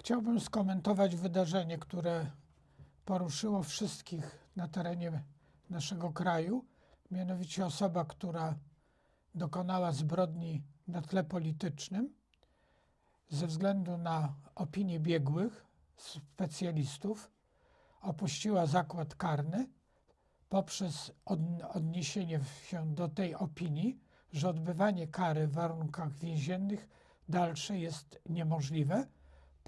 Chciałbym skomentować wydarzenie, które poruszyło wszystkich na terenie naszego kraju, mianowicie osoba, która dokonała zbrodni na tle politycznym ze względu na opinię biegłych, specjalistów, opuściła zakład karny poprzez od, odniesienie się do tej opinii, że odbywanie kary w warunkach więziennych dalsze jest niemożliwe,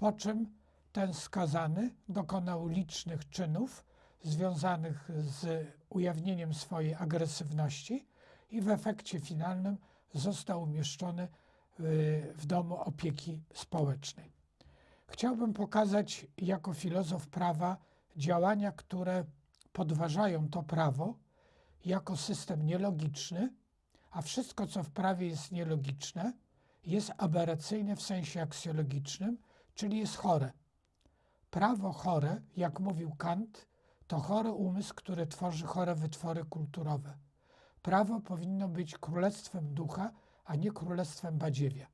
po czym ten skazany dokonał licznych czynów związanych z ujawnieniem swojej agresywności i w efekcie finalnym został umieszczony y, w domu opieki społecznej. Chciałbym pokazać jako filozof prawa działania, które podważają to prawo jako system nielogiczny, a wszystko, co w prawie jest nielogiczne, jest aberracyjne w sensie aksjologicznym, czyli jest chore. Prawo chore, jak mówił Kant, to chory umysł, który tworzy chore wytwory kulturowe. Prawo powinno być królestwem ducha, a nie królestwem badziewia.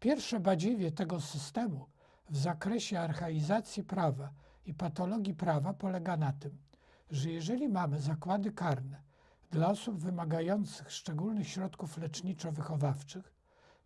Pierwsze badziewie tego systemu w zakresie archaizacji prawa i patologii prawa polega na tym, że jeżeli mamy zakłady karne dla osób wymagających szczególnych środków leczniczo-wychowawczych,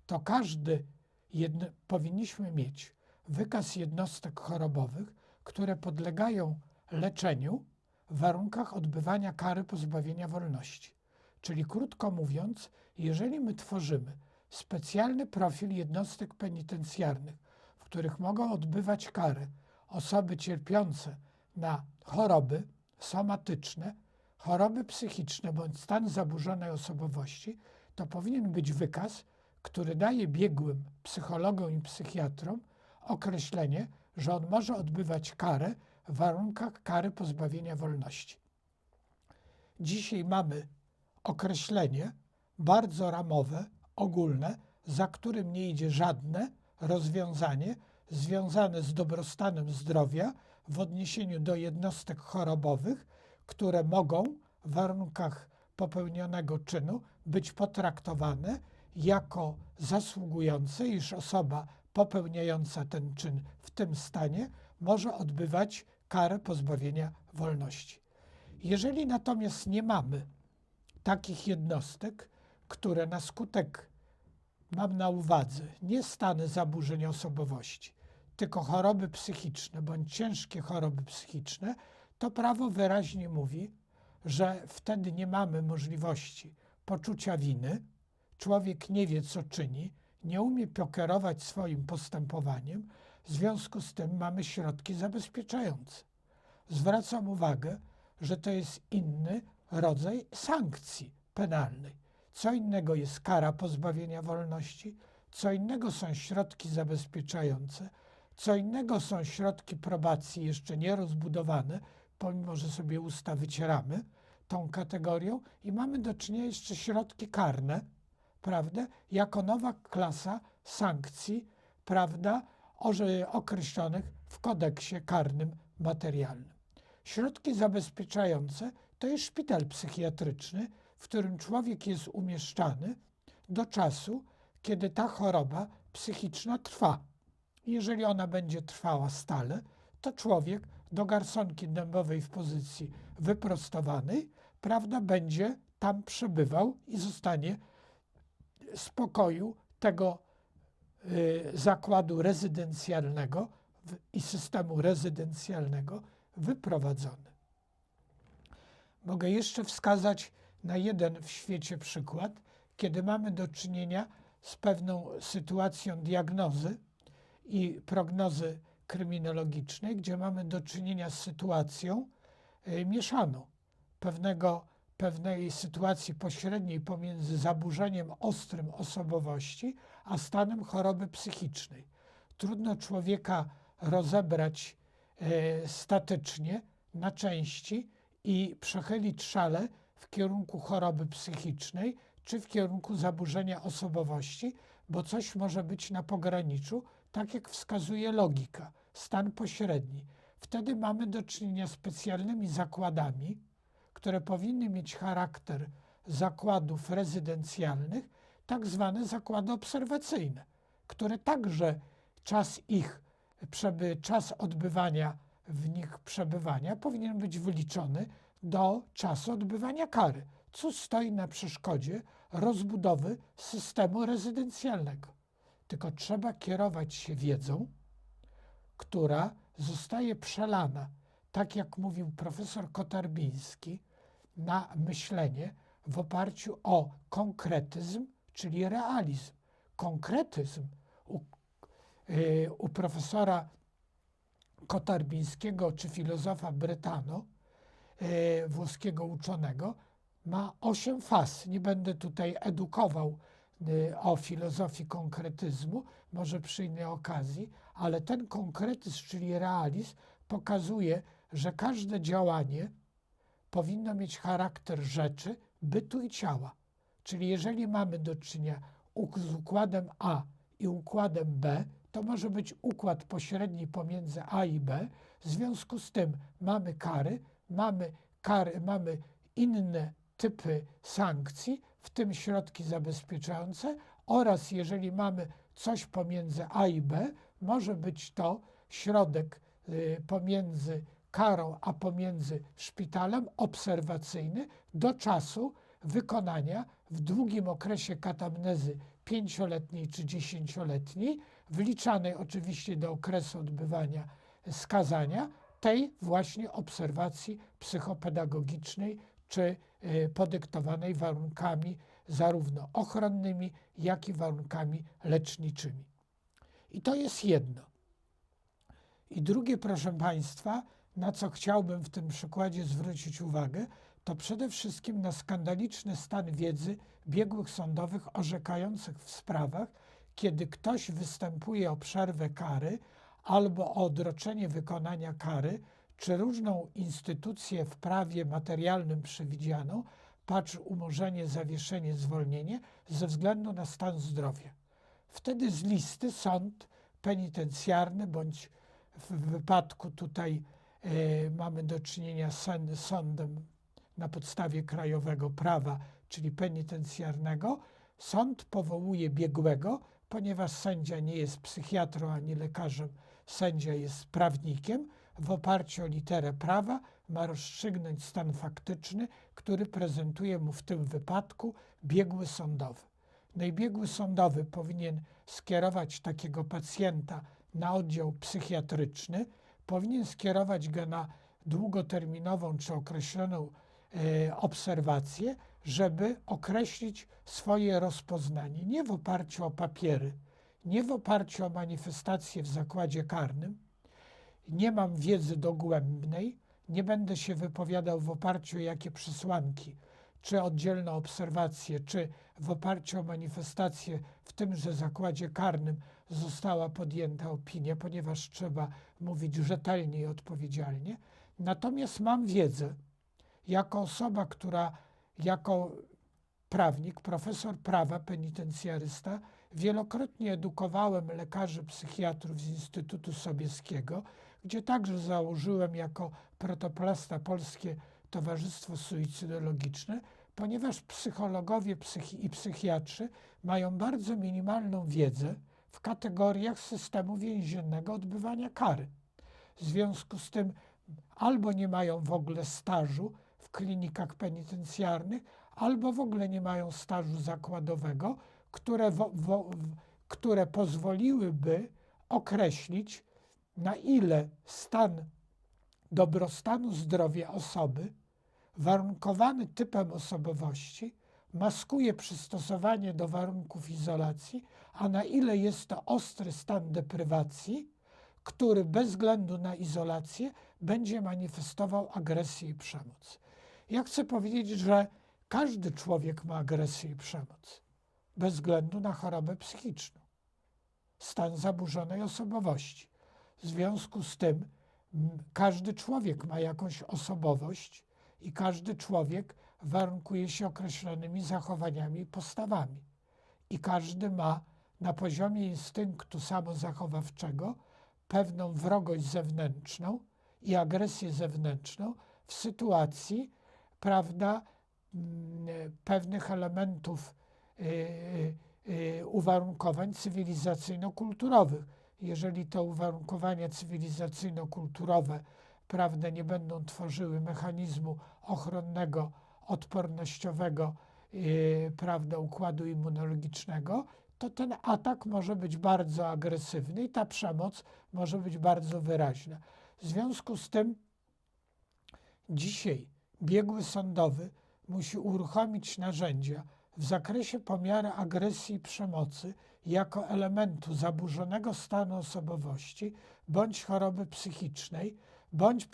to każdy jedno, powinniśmy mieć wykaz jednostek chorobowych, które podlegają leczeniu w warunkach odbywania kary pozbawienia wolności. Czyli krótko mówiąc, jeżeli my tworzymy specjalny profil jednostek penitencjarnych, w których mogą odbywać kary osoby cierpiące na choroby somatyczne, choroby psychiczne bądź stan zaburzonej osobowości, to powinien być wykaz, który daje biegłym psychologom i psychiatrom określenie, że on może odbywać karę w warunkach kary pozbawienia wolności. Dzisiaj mamy określenie bardzo ramowe, ogólne, za którym nie idzie żadne rozwiązanie związane z dobrostanem zdrowia w odniesieniu do jednostek chorobowych, które mogą w warunkach popełnionego czynu być potraktowane jako zasługujące, iż osoba popełniająca ten czyn w tym stanie może odbywać karę pozbawienia wolności. Jeżeli natomiast nie mamy takich jednostek, które na skutek, mam na uwadze, nie stany zaburzeń osobowości, tylko choroby psychiczne bądź ciężkie choroby psychiczne, to prawo wyraźnie mówi, że wtedy nie mamy możliwości poczucia winy, człowiek nie wie, co czyni, nie umie pokierować swoim postępowaniem, w związku z tym mamy środki zabezpieczające. Zwracam uwagę, że to jest inny rodzaj sankcji penalnej. Co innego jest kara pozbawienia wolności, co innego są środki zabezpieczające, co innego są środki probacji jeszcze nierozbudowane, pomimo że sobie usta wycieramy tą kategorią, i mamy do czynienia jeszcze środki karne, prawda, jako nowa klasa sankcji, prawda, określonych w kodeksie karnym materialnym. Środki zabezpieczające to jest szpital psychiatryczny, w którym człowiek jest umieszczany do czasu, kiedy ta choroba psychiczna trwa. Jeżeli ona będzie trwała stale, to człowiek do garsonki dębowej w pozycji wyprostowanej, prawda, będzie tam przebywał i zostanie z pokoju tego y, zakładu rezydencjalnego i systemu rezydencjalnego wyprowadzony. Mogę jeszcze wskazać na jeden w świecie przykład, kiedy mamy do czynienia z pewną sytuacją diagnozy i prognozy kryminologicznej, gdzie mamy do czynienia z sytuacją y, mieszaną pewnego, pewnej sytuacji pośredniej pomiędzy zaburzeniem ostrym osobowości a stanem choroby psychicznej. Trudno człowieka rozebrać e, statycznie na części i przechylić szale w kierunku choroby psychicznej czy w kierunku zaburzenia osobowości, bo coś może być na pograniczu, tak jak wskazuje logika, stan pośredni. Wtedy mamy do czynienia z specjalnymi zakładami, które powinny mieć charakter zakładów rezydencjalnych, tak zwane zakłady obserwacyjne, które także czas ich przeby, czas odbywania w nich przebywania powinien być wyliczony do czasu odbywania kary, co stoi na przeszkodzie rozbudowy systemu rezydencjalnego. Tylko trzeba kierować się wiedzą, która zostaje przelana, tak jak mówił profesor Kotarbiński, na myślenie w oparciu o konkretyzm, czyli realizm. Konkretyzm u, yy, u profesora Kotarbińskiego czy filozofa Brytano, yy, włoskiego uczonego, ma osiem faz. Nie będę tutaj edukował yy, o filozofii konkretyzmu, może przy innej okazji, ale ten konkretyzm, czyli realizm, pokazuje, że każde działanie powinno mieć charakter rzeczy, bytu i ciała. Czyli jeżeli mamy do czynienia z układem A i układem B, to może być układ pośredni pomiędzy A i B. W związku z tym mamy kary, mamy kary, mamy inne typy sankcji, w tym środki zabezpieczające oraz jeżeli mamy coś pomiędzy A i B, może być to środek y, pomiędzy karą a pomiędzy szpitalem obserwacyjny do czasu wykonania w długim okresie katamnezy pięcioletniej czy dziesięcioletniej, wliczanej oczywiście do okresu odbywania skazania, tej właśnie obserwacji psychopedagogicznej czy y, podyktowanej warunkami zarówno ochronnymi, jak i warunkami leczniczymi. I to jest jedno. I drugie, proszę Państwa, na co chciałbym w tym przykładzie zwrócić uwagę, to przede wszystkim na skandaliczny stan wiedzy biegłych sądowych orzekających w sprawach, kiedy ktoś występuje o przerwę kary albo o odroczenie wykonania kary, czy różną instytucję w prawie materialnym przewidzianą, patrz umorzenie, zawieszenie, zwolnienie ze względu na stan zdrowia. Wtedy z listy sąd penitencjarny bądź w wypadku tutaj mamy do czynienia z sąd- sądem na podstawie krajowego prawa, czyli penitencjarnego, sąd powołuje biegłego, ponieważ sędzia nie jest psychiatrą ani lekarzem, sędzia jest prawnikiem, w oparciu o literę prawa ma rozstrzygnąć stan faktyczny, który prezentuje mu w tym wypadku biegły sądowy. No i biegły sądowy powinien skierować takiego pacjenta na oddział psychiatryczny, powinien skierować go na długoterminową czy określoną e, obserwację, żeby określić swoje rozpoznanie nie w oparciu o papiery, nie w oparciu o manifestacje w zakładzie karnym. Nie mam wiedzy dogłębnej, nie będę się wypowiadał w oparciu o jakie przesłanki, czy oddzielne obserwacje, czy w oparciu o manifestacje w tymże zakładzie karnym została podjęta opinia, ponieważ trzeba mówić rzetelnie i odpowiedzialnie. Natomiast mam wiedzę, jako osoba, która jako prawnik, profesor prawa, penitencjarysta, wielokrotnie edukowałem lekarzy psychiatrów z Instytutu Sobieskiego, gdzie także założyłem jako protoplasta Polskie Towarzystwo Suicydologiczne, ponieważ psychologowie psychi i psychiatrzy mają bardzo minimalną wiedzę w kategoriach systemu więziennego odbywania kary. W związku z tym albo nie mają w ogóle stażu w klinikach penitencjarnych, albo w ogóle nie mają stażu zakładowego, które, które pozwoliłyby określić, na ile stan dobrostanu zdrowia osoby, warunkowany typem osobowości, maskuje przystosowanie do warunków izolacji, a na ile jest to ostry stan deprywacji, który bez względu na izolację będzie manifestował agresję i przemoc. Ja chcę powiedzieć, że każdy człowiek ma agresję i przemoc, bez względu na chorobę psychiczną, stan zaburzonej osobowości. W związku z tym każdy człowiek ma jakąś osobowość i każdy człowiek warunkuje się określonymi zachowaniami i postawami. I każdy ma na poziomie instynktu samozachowawczego pewną wrogość zewnętrzną i agresję zewnętrzną w sytuacji, prawda, mm, pewnych elementów y, y, uwarunkowań cywilizacyjno-kulturowych. jeżeli te uwarunkowania cywilizacyjno-kulturowe prawda, nie będą tworzyły mechanizmu ochronnego, odpornościowego yy, prawda, układu immunologicznego, to ten atak może być bardzo agresywny i ta przemoc może być bardzo wyraźna. W związku z tym dzisiaj biegły sądowy musi uruchomić narzędzia w zakresie pomiaru agresji i przemocy jako elementu zaburzonego stanu osobowości bądź choroby psychicznej, bądź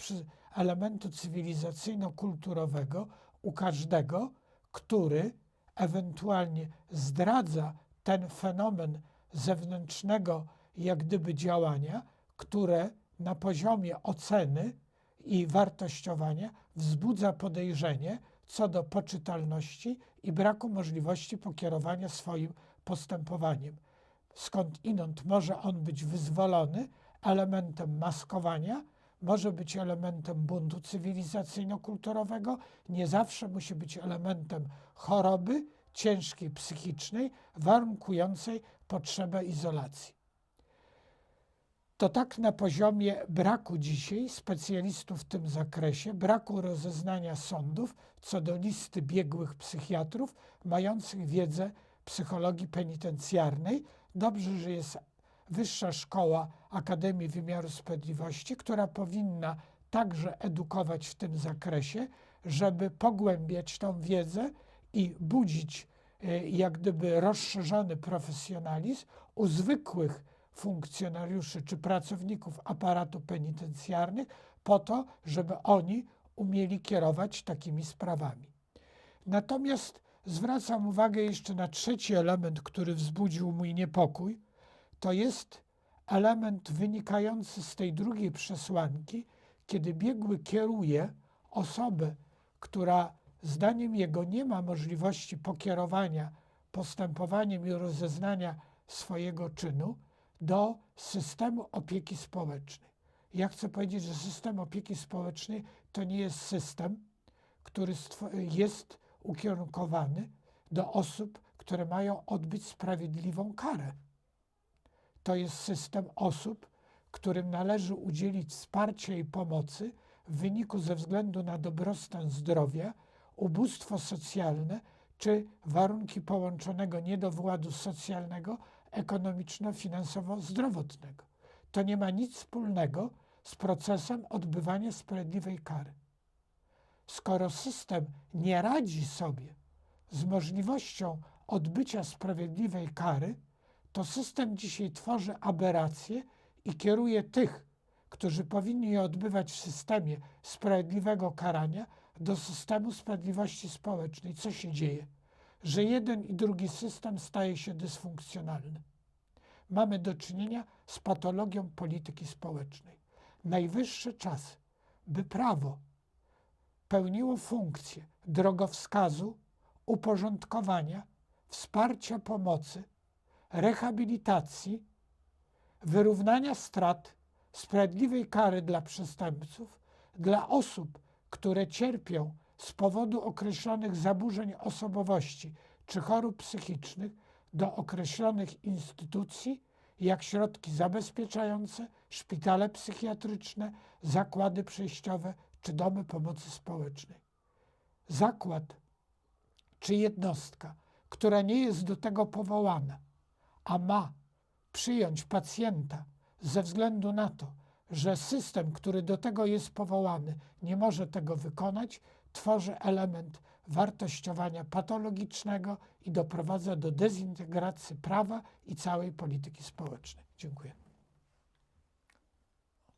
elementu cywilizacyjno-kulturowego u każdego, który ewentualnie zdradza ten fenomen zewnętrznego, jak gdyby działania, które na poziomie oceny i wartościowania wzbudza podejrzenie co do poczytalności i braku możliwości pokierowania swoim postępowaniem. Skąd inąd może on być wyzwolony elementem maskowania, może być elementem buntu cywilizacyjno-kulturowego, nie zawsze musi być elementem choroby ciężkiej psychicznej, warunkującej potrzebę izolacji. To tak na poziomie braku dzisiaj specjalistów w tym zakresie, braku rozeznania sądów co do listy biegłych psychiatrów mających wiedzę psychologii penitencjarnej. Dobrze, że jest Wyższa Szkoła Akademii Wymiaru Sprawiedliwości, która powinna także edukować w tym zakresie, żeby pogłębiać tą wiedzę i budzić e, jak gdyby rozszerzony profesjonalizm u zwykłych funkcjonariuszy czy pracowników aparatu penitencjarnych po to, żeby oni umieli kierować takimi sprawami. Natomiast zwracam uwagę jeszcze na trzeci element, który wzbudził mój niepokój. To jest element wynikający z tej drugiej przesłanki, kiedy biegły kieruje osobę, która zdaniem jego nie ma możliwości pokierowania postępowaniem i rozeznania swojego czynu, do systemu opieki społecznej. Ja chcę powiedzieć, że system opieki społecznej to nie jest system, który jest ukierunkowany do osób, które mają odbyć sprawiedliwą karę. To jest system osób, którym należy udzielić wsparcia i pomocy w wyniku ze względu na dobrostan zdrowia, ubóstwo socjalne czy warunki połączonego niedowładu socjalnego ekonomiczno-finansowo-zdrowotnego. To nie ma nic wspólnego z procesem odbywania sprawiedliwej kary. Skoro system nie radzi sobie z możliwością odbycia sprawiedliwej kary, to system dzisiaj tworzy aberracje i kieruje tych, którzy powinni je odbywać w systemie sprawiedliwego karania, do systemu sprawiedliwości społecznej. Co się dzieje? że jeden i drugi system staje się dysfunkcjonalny. Mamy do czynienia z patologią polityki społecznej. Najwyższy czas, by prawo pełniło funkcję drogowskazu, uporządkowania, wsparcia pomocy, rehabilitacji, wyrównania strat, sprawiedliwej kary dla przestępców, dla osób, które cierpią z powodu określonych zaburzeń osobowości czy chorób psychicznych do określonych instytucji, jak środki zabezpieczające, szpitale psychiatryczne, zakłady przejściowe czy domy pomocy społecznej. Zakład czy jednostka, która nie jest do tego powołana, a ma przyjąć pacjenta ze względu na to, że system, który do tego jest powołany, nie może tego wykonać, tworzy element wartościowania patologicznego i doprowadza do dezintegracji prawa i całej polityki społecznej. Dziękuję.